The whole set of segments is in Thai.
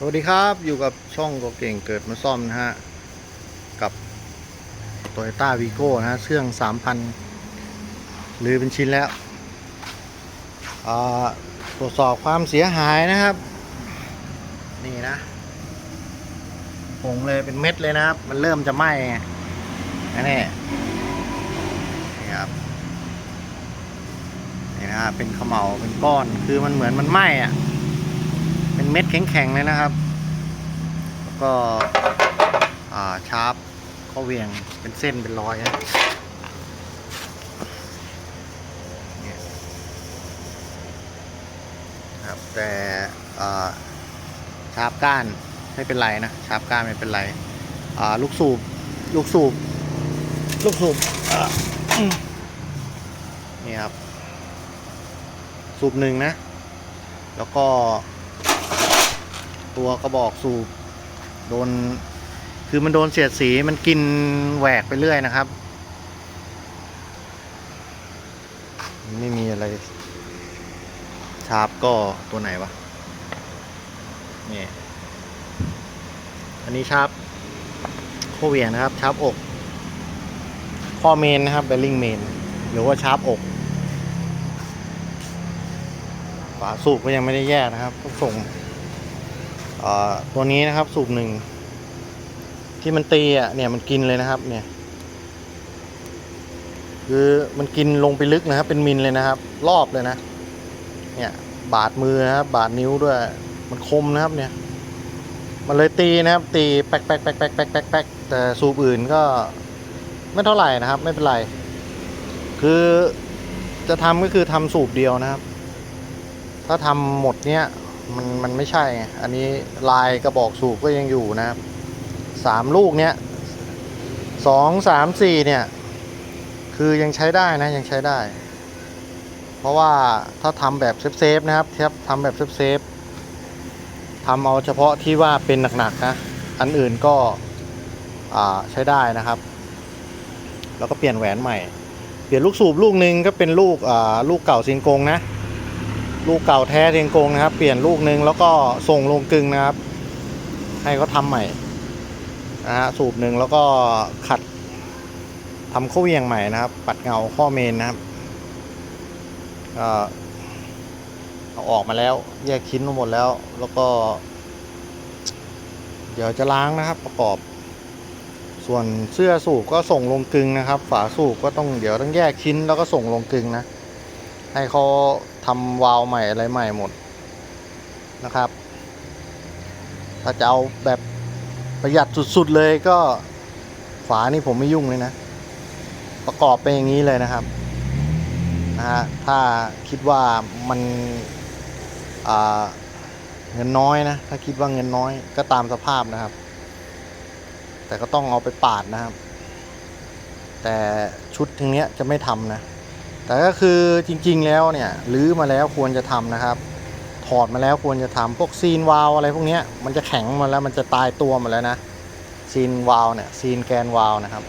สวัสดีครับอยู่กับช่องก็เก่งเกิดมาซ่อมนะฮะ กับ Toyota v i g o นะฮะเครื่อง3,000หรือเป็นชิ้นแล้ว ตรวจสอบความเสียหายนะครับ นี่นะผงเลยเป็นเม็ดเลยนะครับ มันเริ่มจะไหม้ไงนะนี่นี่ครับนี่นะฮะเป็นเขมเหลาเป็นก้อนคือมันเหมือนมันไหม้อะ เม็ดแข็งๆเลยนะครับ แล้วก็ชาร์ปข้าเวียงเป็นเส้นเป็นรอยนะครับแต่ชาร์ปก้านไม่เป็นไรนะชาร์ปก้านไม่เป็นไรลูกสูบลูกสูบลูกสูบนี่ครับ สูบหนึ่งนะ แล้วก็ ตัวกระบอกสูบโดน คือมันโดนเสียดสีมันกินแหวกไปเรื่อยนะครับ ไม่มีอะไร ชาร์ปก็ตัวไหนวะนี่อันนี้ชาร์ปโคเวียงนะครับ ชาร์ปอกข้อเมนนะครับเบลลิงเมนหรือว่าชาร์ปอกฝาสูบก็ยังไม่ได้แยกนะครับต้องส่ง ตัวนี้นะครับสูบหนึ่งที่มันตีอะเนี่ยมันกินเลยนะครับ เนี่ย คือมันกินลงไปลึกนะครับ เป็นมิลเลยนะครับ รอบเลยนะ เนี่ยบาดมือนะครับบาดนิ้วด้วย มันคมนะครับ เนี่ย มันเลยตีนะครับ ตีแป๊กแป๊กแป๊กแป๊กแป๊กแป๊กแป๊กแต่สูบอื่นก็ไม่เท่าไหร่นะครับ ไม่เป็นไร คือจะทำก็คือทำสูบเดียวนะครับ ถ้าทำหมดเนี้ย มันมันไม่ใช่ไงอันนี้ลายกระบอกสูบก็ยังอยู่นะครับสามลูกเนี้ยสองสามสี่เนี่ย คือยังใช้ได้นะยังใช้ได้ เพราะว่าถ้าทำแบบเซฟๆนะครับเทียบทำแบบเซฟๆทำเอาเฉพาะที่ว่าเป็นหนักๆนะอันอื่นก็ใช้ได้นะครับ แล้วก็เปลี่ยนแหวนใหม่ เปลี่ยนลูกสูบลูกหนึ่งก็เป็นลูกลูกเก่าซินกงนะ ลูกเก่าแท้เทียงกงนะครับ เปลี่ยนลูกหนึ่งแล้วก็ส่งลงกึงนะครับ ให้เขาทำใหม่นะฮะสูบหนึ่งแล้วก็ขัดทำข้อเวียงใหม่นะครับ ปัดเงาข้อเมนนะครับก็เอาออกมาแล้ว แยกชิ้นหมดแล้ว แล้วก็ เดี๋ยวจะล้างนะครับ ประกอบ ส่วนเสื้อสูบก็ส่งลงกึงนะครับ ฝาสูบก็ต้องเดี๋ยวต้องแยกชิ้นแล้วก็ส่งลงกึงนะ ให้เขา ทำวาล์วใหม่อะไรใหม่หมดนะครับ ถ้าจะเอาแบบประหยัดสุดๆเลยก็ฝานี่ผมไม่ยุ่งเลยนะ ประกอบเป็นอย่างนี้เลยนะครับนะฮะถ้าคิดว่ามันเงินน้อยนะ ถ้าคิดว่าเงินน้อยก็ตามสภาพนะครับ แต่ก็ต้องเอาไปปาดนะครับ แต่ชุดทั้งเนี้ยจะไม่ทำนะ แต่ก็คือจริงๆแล้วเนี่ยรื้อมาแล้วควรจะทำนะครับ ถอดมาแล้วควรจะทำพวกซีนวาลอะไรพวกนี้มันจะแข็งมาแล้วมันจะตายตัวมาแล้วนะซีนวาลเนี่ยซีนแกนวาลนะครับ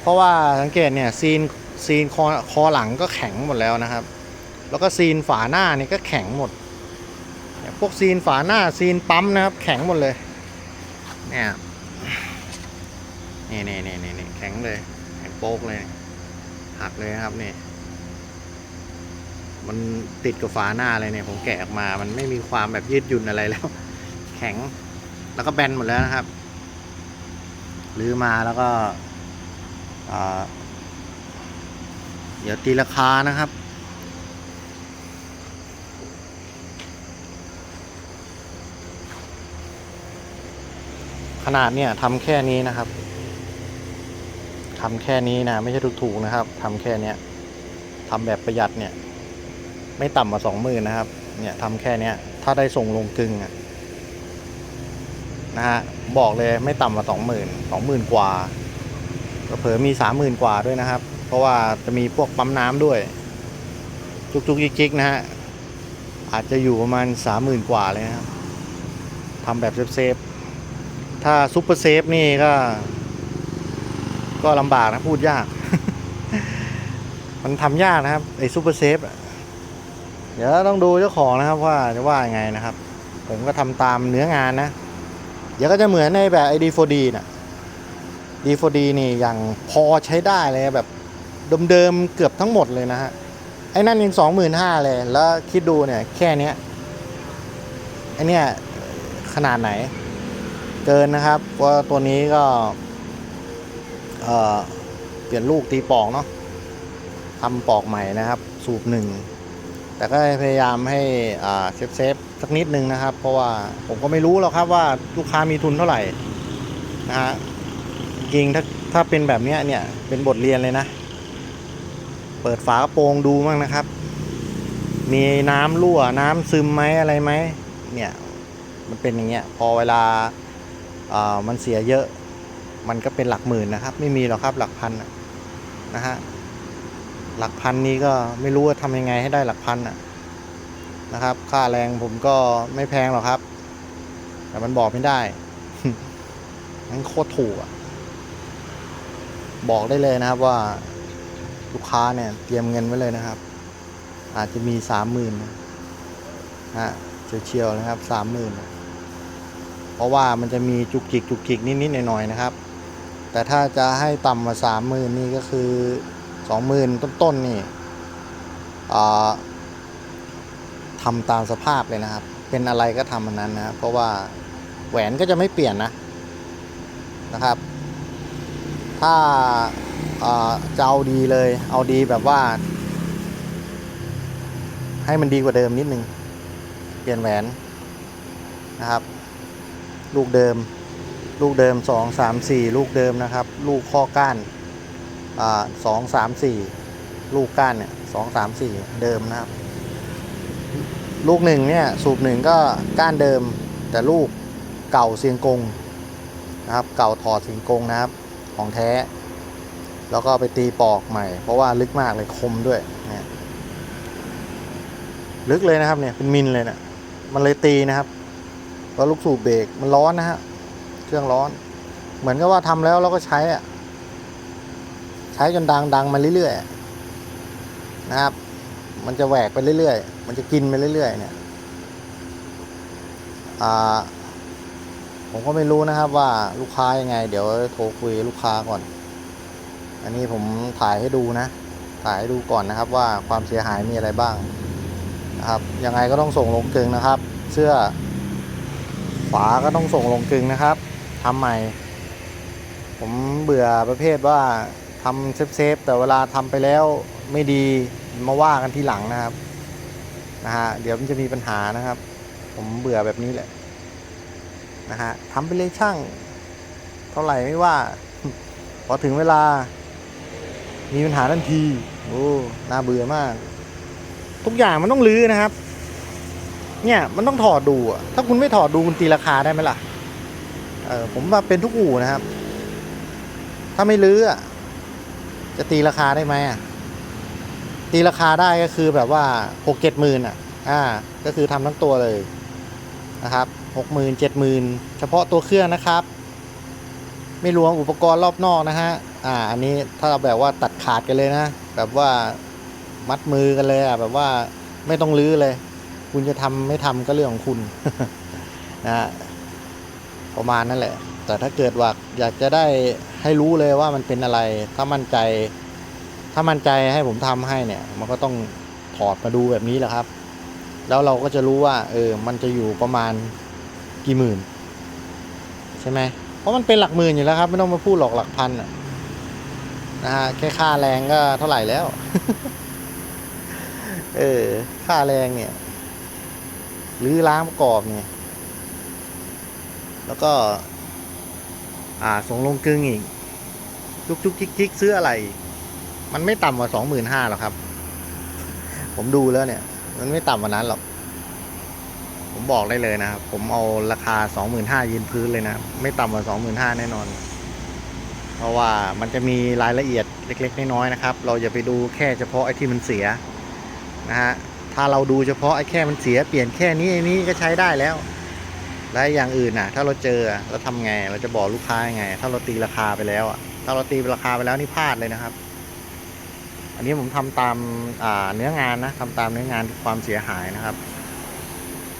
เพราะว่าสังเกตเนี่ยซีนซีนคอคอหลังก็แข็งหมดแล้วนะครับ แล้วก็ซีนฝาหน้านี่ก็แข็งหมด พวกซีนฝาหน้าซีนปั๊มนะครับ แข็งหมดเลยเนี่ยนี่นี่นี่นี่แข็งเลยแข็งโป๊กเลยหักเลยนะครับนี่ มันติดกับฝาหน้าเลยเนี่ย ผมแกะออกมา มันไม่มีความแบบยืดหยุ่นอะไรแล้ว แข็ง แล้วก็แบนหมดแล้วนะครับรื้อมาแล้วก็เดี๋ยวตีราคานะครับ ขนาดเนี่ยทำแค่นี้นะครับทำแค่นี้นะ ไม่ใช่ถูกๆนะครับทำแค่นี้ทำแบบประหยัดเนี่ย ไม่ต่ำกว่าสองหมื่นนะครับ เนี่ยทำแค่เนี้ยถ้าได้ส่งลงกึ่งนะฮะบอกเลยไม่ต่ำกว่าสองหมื่นสองหมื่นกว่าก็เผลอมีสามหมื่นกว่าด้วยนะครับ เพราะว่าจะมีพวกปั๊มน้ำด้วย จุกๆจิกๆนะฮะอาจจะอยู่ประมาณสามหมื่นกว่าเลยนะครับทำแบบเซฟๆถ้าซุปเปอร์เซฟนี่ก็ ก็ลำบากนะพูดยาก มันทำยากนะครับไอ้ซูเปอร์เซฟอะ เดี๋ยวต้องดูเจ้าของนะครับว่าจะว่ายังไงนะครับ ผมก็ทำตามเนื้องานนะ เดี๋ยวก็จะเหมือนในแบบไอดีโฟดีน่ะดีโฟดีนี่อย่างพอใช้ได้เลยแบบเดิมๆเกือบทั้งหมดเลยนะฮะไอ้นั่นยังสองหมื่นห้าเลย แล้วคิดดูเนี่ยแค่เนี้ยไอเนี้ยขนาดไหน เกินนะครับเพราตัวนี้ก็เออเปลี่ยนลูกตีปอกเนาะทำปอกใหม่นะครับ สูบหนึ่ง แต่ก็พยายามให้เซฟเซฟสักนิดนึงนะครับ เพราะว่าผมก็ไม่รู้หรอกครับว่าลูกค้ามีทุนเท่าไหร่นะฮะจริงถ้าถ้าเป็นแบบนี้เนี่ยเป็นบทเรียนเลยนะ เปิดฝากระโปรงดูมั่งนะครับ มีน้ำรั่วน้ำซึมไหมอะไรไหมเนี่ยมันเป็นอย่างเงี้ยพอเวลาอ่ามันเสียเยอะ มันก็เป็นหลักหมื่นนะครับ ไม่มีหรอกครับหลักพันนะฮะ หลักพันนี้ก็ไม่รู้ว่าทำยังไงให้ได้หลักพันนะนะครับ ค่าแรงผมก็ไม่แพงหรอกครับ แต่มันบอกไม่ได้มันโคตรถูกอะบอกได้เลยนะครับว่าลูกค้าเนี่ยเตรียมเงินไว้เลยนะครับ อาจจะมีสามหมื่นนะฮะเชียวๆนะครับสามหมื่นเพราะว่ามันจะมีจุกจิกจุกจิกนิดๆหน่อยๆนะครับ แต่ถ้าจะให้ต่ำกว่าสามหมื่นนี่ก็คือ สองหมื่นต้นๆนี่อ่าทำตามสภาพเลยนะครับ เป็นอะไรก็ทำมันนั้นนะครับเพราะว่าแหวนก็จะไม่เปลี่ยนนะนะครับ ถ้าอ่าจะเอาดีเลย เอาดีแบบว่า ให้มันดีกว่าเดิมนิดนึง เปลี่ยนแหวนนะครับ ลูกเดิม ลูกเดิมสองสามสี่ลูกเดิมนะครับ ลูกข้อก้าน สองสามสี่ลูกก้านเนี่ยสองสามสี่เดิมนะครับ ลูกหนึ่งเนี่ยสูบหนึ่งก็ก้านเดิม แต่ลูกเก่าเสียงกงนะครับ เก่าถอดเสียงกงนะครับของแท้ แล้วก็ไปตีปอกใหม่ เพราะว่าลึกมากเลยคมด้วยเนี่ยลึกเลยนะครับเนี่ยเป็นมิลเลยเนะี่ยมันเลยตีนะครับเพราะลูกสูบเบรกมันร้อนนะฮะเครื่องร้อน เหมือนกับว่าทำแล้วเราก็ใช้อะ ใช้จนดังดังมาเรื่อยๆนะครับ มันจะแหวกไปเรื่อยๆ มันจะกินไปเรื่อยๆ เนี่ยอ่าผมก็ไม่รู้นะครับว่าลูกค้ายังไง เดี๋ยวโทรคุยลูกค้าก่อน อันนี้ผมถ่ายให้ดูนะ ถ่ายให้ดูก่อนนะครับว่าความเสียหายมีอะไรบ้างนะครับ ยังไงก็ต้องส่งลงกึงนะครับ เสื้อฝาก็ต้องส่งลงกึงนะครับทำใหม่ ผมเบื่อประเภทว่า ทำเซฟๆแต่เวลาทำไปแล้วไม่ดีมาว่ากันทีหลังนะครับนะฮะเดี๋ยวมันจะมีปัญหานะครับ ผมเบื่อแบบนี้แหละนะฮะทำไปเลยช่าง เท่าไหร่ไม่ว่า พอถึงเวลา มีปัญหาทันทีโอ้น่าเบื่อมาก ทุกอย่างมันต้องลื้อนะครับ เนี่ยมันต้องถอดดูอะถ้าคุณไม่ถอดดูคุณตีราคาได้ไหมล่ะเออผมว่าเป็นทุกอู่นะครับ ถ้าไม่ลื้อ จะตีราคาได้ไหมอะตีราคาได้ก็คือแบบว่าหกเจ็ดหมื่นอะ อ่า ก็คือทำทั้งตัวเลยนะครับหกหมื่นเจ็ดหมื่นเฉพาะตัวเครื่องนะครับ ไม่รวมอุปกรณ์รอบนอกนะฮะ อ่า อันนี้ถ้าเราแบบว่าตัดขาดกันเลยนะ แบบว่ามัดมือกันเลยอะ แบบว่าไม่ต้องลื้อเลย คุณจะทำไม่ทำก็เรื่องของคุณนะประมาณนั่นแหละ แต่ถ้าเกิดว่าอยากจะได้ให้รู้เลยว่ามันเป็นอะไร ถ้ามั่นใจ ถ้ามั่นใจให้ผมทำให้เนี่ย มันก็ต้องถอดมาดูแบบนี้แหละครับ แล้วเราก็จะรู้ว่า เออ มันจะอยู่ประมาณกี่หมื่น ใช่ไหมเพราะมันเป็นหลักหมื่นอยู่แล้วครับ ไม่ต้องมาพูดหรอกหลักพันนะฮะแค่ค่าแรงก็เท่าไหร่แล้ว เออ ค่าแรงเนี่ยหรือล้างประกอบเนี่ย แล้วก็ อ่าส่งลงกึ่งอีกจุกจุกจิกจิกซื้ออะไร มันไม่ต่ำกว่าสองหมื่นห้าหรอกครับ ผมดูแล้วเนี่ย มันไม่ต่ำกว่านั้นหรอก ผมบอกได้เลยนะครับ ผมเอาราคาสองหมื่นห้ายืนพื้นเลยนะ ไม่ต่ำกว่าสองหมื่นห้าแน่นอน เพราะว่ามันจะมีรายละเอียดเล็ก ๆ น้อยๆนะครับ เราอย่าไปดูแค่เฉพาะไอ้ที่มันเสียนะฮะ ถ้าเราดูเฉพาะไอ้แค่มันเสียเปลี่ยนแค่นี้ไอ้นี้ก็ใช้ได้แล้ว และอย่างอื่นน่ะ ถ้าเราเจอเราทำไง เราจะบอกลูกค้ายังไง ถ้าเราตีราคาไปแล้วอะ ถ้าเราตีราคาไปแล้วนี่พลาดเลยนะครับ อันนี้ผมทำตามอ่าเนื้องานนะทำตามเนื้องานความเสียหายนะครับ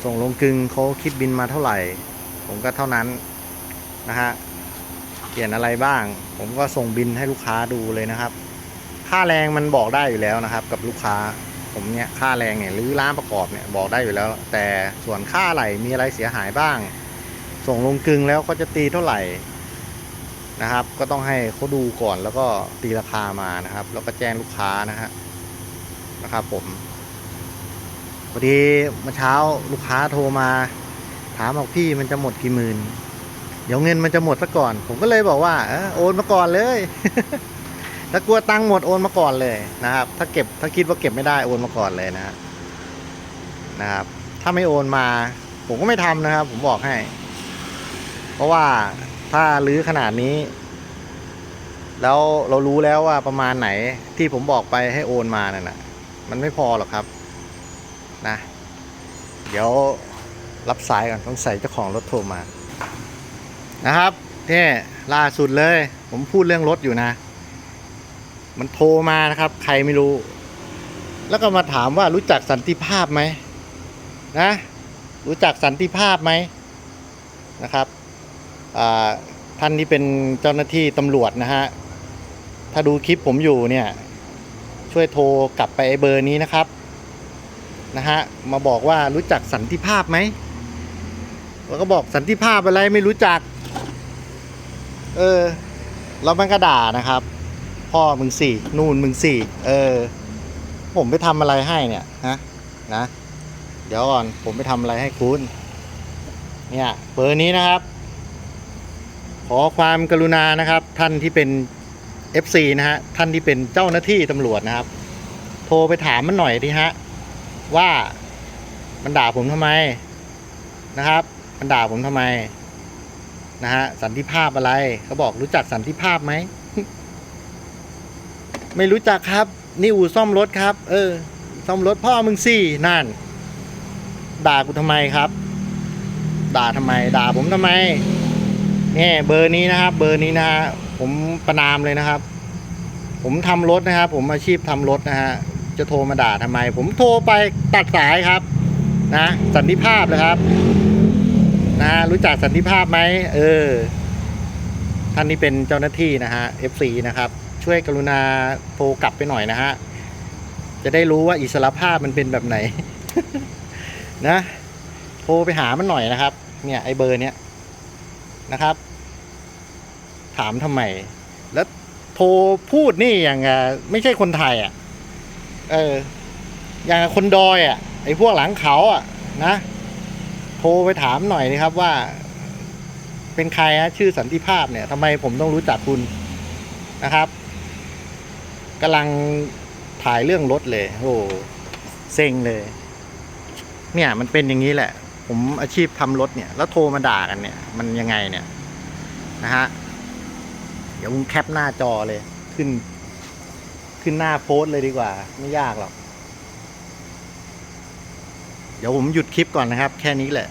ส่งลงกึงเขาคิดบินมาเท่าไหร่ ผมก็เท่านั้นนะฮะเปลี่ยนอะไรบ้าง ผมก็ส่งบินให้ลูกค้าดูเลยนะครับ ค่าแรงมันบอกได้อยู่แล้วนะครับ กับลูกค้า ผมเนี่ยค่าแรงเนี่ยหรือร้านประกอบเนี่ยบอกได้อยู่แล้ว แต่ส่วนค่าอะไรมีอะไรเสียหายบ้าง ส่งลงกึงแล้วก็จะตีเท่าไหร่นะครับ ก็ต้องให้เขาดูก่อนแล้วก็ตีราคามานะครับ แล้วก็แจ้งลูกค้านะฮะนะครับผมพอดีเมื่อเช้าลูกค้าโทรมา ถามบอกพี่มันจะหมดกี่หมื่นเดี๋ยวเงินมันจะหมดซะก่อน ผมก็เลยบอกว่าเออโอนมาก่อนเลย ถ้ากลัวตังค์หมดโอนมาก่อนเลยนะครับ ถ้าเก็บถ้าคิดว่าเก็บไม่ได้โอนมาก่อนเลยนะนะครับ ถ้าไม่โอนมา ผมก็ไม่ทำนะครับ ผมบอกให้ เพราะว่าถ้าลื้อขนาดนี้ แล้วเรารู้แล้วว่าประมาณไหนที่ผมบอกไปให้โอนมานั่นนะมันไม่พอหรอกครับนะเดี๋ยวรับสายก่อนต้องใส่เจ้าของรถโทรมา นะครับนี่ล่าสุดเลย ผมพูดเรื่องรถอยู่นะ มันโทรมานะครับ ใครไม่รู้ แล้วก็มาถามว่ารู้จักสันติภาพไหมนะ รู้จักสันติภาพไหมนะครับท่านที่เป็นเจ้าหน้าที่ตำรวจนะฮะ ถ้าดูคลิปผมอยู่เนี่ย ช่วยโทรกลับไปไเบอร์นี้นะครับนะฮะมาบอกว่ารู้จักสันติภาพไหมแล้วก็บอกสันติภาพอะไรไม่รู้จัก เออแล้วมันก็ด่านะครับ พ่อมึงสี่ นู่นมึงสี่ เออ ผมไปทำอะไรให้เนี่ยฮะนะ เดี๋ยวก่อนผมไปทำอะไรให้คุณ เนี่ยเบอร์นี้นะครับ ขอความกรุณานะครับ ท่านที่เป็น FC นะฮะ ท่านที่เป็นเจ้าหน้าที่ตำรวจนะครับ โทรไปถามมันหน่อยดิฮะ ว่ามันด่าผมทำไมนะครับ มันด่าผมทำไมนะฮะสันติภาพอะไรเขาบอกรู้จักสันติภาพไหม ไม่รู้จักครับ นี่อู่ซ่อมรถครับ เออ ซ่อมรถพ่อมึงสี่นั่น ด่ากูทำไมครับ ด่าทำไม ด่าผมทำไมเนี่ยเบอร์นี้นะครับ เบอร์นี้นะฮะผมประนามเลยนะครับ ผมทำรถนะครับ ผมอาชีพทำรถนะฮะจะโทรมาด่าทำไม ผมโทรไปตัดสายครับ นะสันติภาพเลยครับ นะรู้จักสันติภาพไหมเออท่านนี้เป็นเจ้าหน้าที่นะฮะ FC นะครับ ช่วยกรุณาโทรกลับไปหน่อยนะฮะ จะได้รู้ว่าอิสรภาพมันเป็นแบบไหน นะโทรไปหามันหน่อยนะครับ เนี่ยไอเบอร์เนี้ยนะครับ ถามทำไม แล้วโทรพูดนี่อย่างไม่ใช่คนไทยอะ เออ อย่างคนดอยอะไอพวกหลังเขาอะ นะโทรไปถามหน่อยนะครับว่า เป็นใครฮะชื่อสันติภาพเนี่ยทำไมผมต้องรู้จักคุณนะครับ กำลังถ่ายเรื่องรถเลย โอ้เซ็งเลย เนี่ยมันเป็นอย่างนี้แหละ ผมอาชีพทำรถเนี่ย แล้วโทรมาด่ากันเนี่ย มันยังไงเนี่ย นะฮะ เดี๋ยวผมแคปหน้าจอเลย ขึ้น ขึ้นหน้าโพสเลยดีกว่า ไม่ยากหรอก เดี๋ยวผมหยุดคลิปก่อนนะครับ แค่นี้แหละ